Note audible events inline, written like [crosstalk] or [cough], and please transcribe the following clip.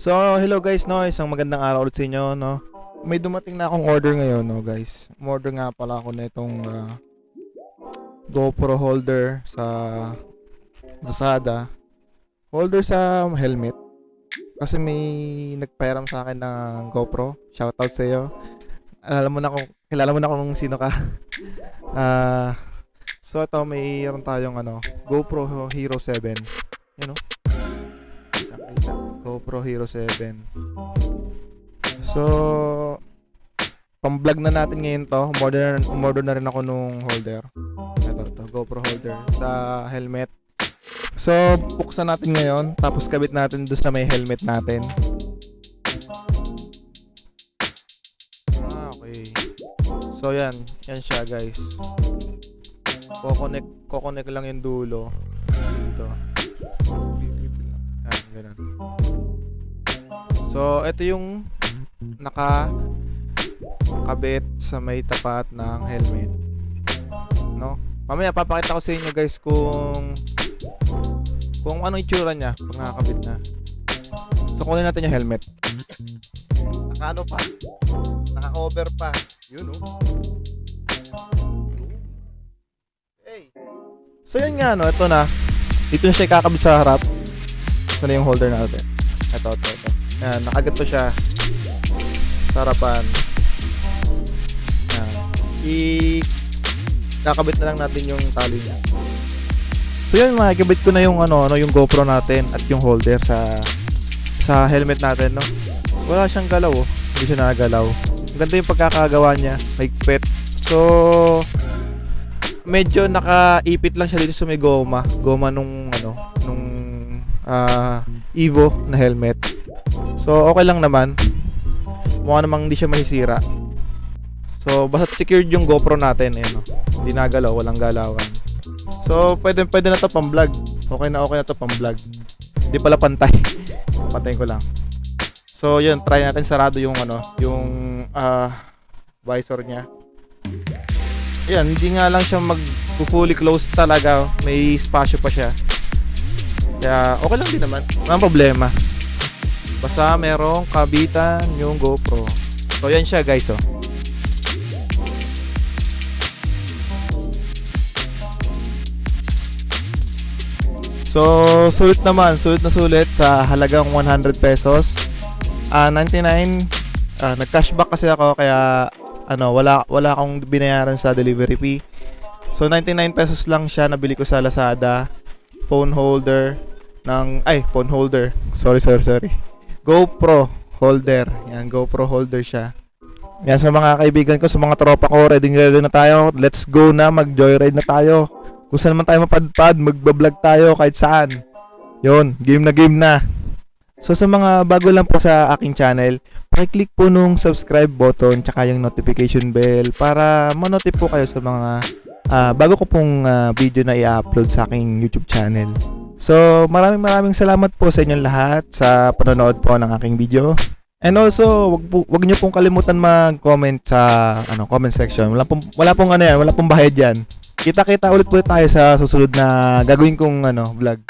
So, hello guys, no, isang magandang araw ulit sa inyo, no. May dumating na akong order ngayon, no, guys. Order nga pala ako na itong ah, GoPro holder sa Lazada. Holder sa helmet. Kasi may nagpairam sa akin ng GoPro. Shoutout sa iyo. Alam mo na kung kilala mo na kung sino ka. [laughs] Ah, so ito mayroon tayong ano, GoPro Hero 7. Yan oh. Nakita. GoPro Hero 7. So, pang-vlog na natin ngayon to. Umorder, umorder na rin ako nung holder. Ito, ito, GoPro holder sa helmet. So, buksan natin ngayon. Tapos kabit natin doon sa may helmet natin. Ah, okay. So, yan. Yan siya, guys. Kokonek, kokonek lang yung dulo. Dito. Ganun. So, ito yung naka kabit sa may tapat ng helmet. No? Mamaya papakita ko sa inyo guys kung kung anong itsura niya pag nakakabit na. So, kunin natin yung helmet. Naka ano pa? Naka-cover pa. Yun, oh. Hey. So, yun nga, no? Ito na. Dito na siya ikakabit sa harap. Ito na yung holder natin. Ito, ito, ito. Yan, nakagat to siya sa harapan. Yan. I kakabit na lang natin yung tali niya. So yun, makikabit ko na yung ano, ano yung GoPro natin at yung holder sa sa helmet natin, no. Wala siyang galaw, oh. Hindi siya nakagalaw. Ang ganda yung pagkakagawa niya, higpit. So medyo nakaipit lang siya dito sa may goma, goma nung ano, nung ah, Evo na helmet. So okay lang naman. Mukha namang hindi siya masisira. So basta secured yung GoPro natin, ayan oh. Hindi nagalaw, walang galawan. So pwede pwede na to pang vlog. Okay na okay na to pang vlog. Hindi pala pantay. [laughs] Patayin ko lang. So yun, try natin sarado yung ano, yung ah visor niya. Ayan, hindi nga lang siya mag fully closed talaga. May spasyo pa siya. Kaya okay lang din naman. Walang problema. Basta merong kabitan yung GoPro. So yan siya guys oh. So, sulit naman, sulit na sulit sa halagang 100 pesos. Ah, 99 ah, nag-cashback kasi ako kaya ano, wala wala akong binayaran sa delivery fee. So 99 pesos lang siya nabili ko sa Lazada. Phone holder ng ay, phone holder. Sorry, sorry, sorry. GoPro holder. Yan, GoPro holder siya. Yan sa mga kaibigan ko, sa mga tropa ko, ready ready na tayo. Let's go na, mag-joyride na tayo. Kung saan man tayo mapadpad, magbablog tayo kahit saan. Yun, game na game na. So sa mga bago lang po sa aking channel, pakiclick po nung subscribe button tsaka yung notification bell para manotif po kayo sa mga ah, bago ko pong ah, video na i-upload sa aking YouTube channel. So maraming maraming salamat po sa inyong lahat sa panonood po ng aking video. And also, wag, po, wag niyo pong kalimutan mag-comment sa ano, comment section. Wala pong wala pong ano yan, wala pong bayad diyan. Kita-kita ulit po tayo sa susunod na gagawin kong ano, vlog.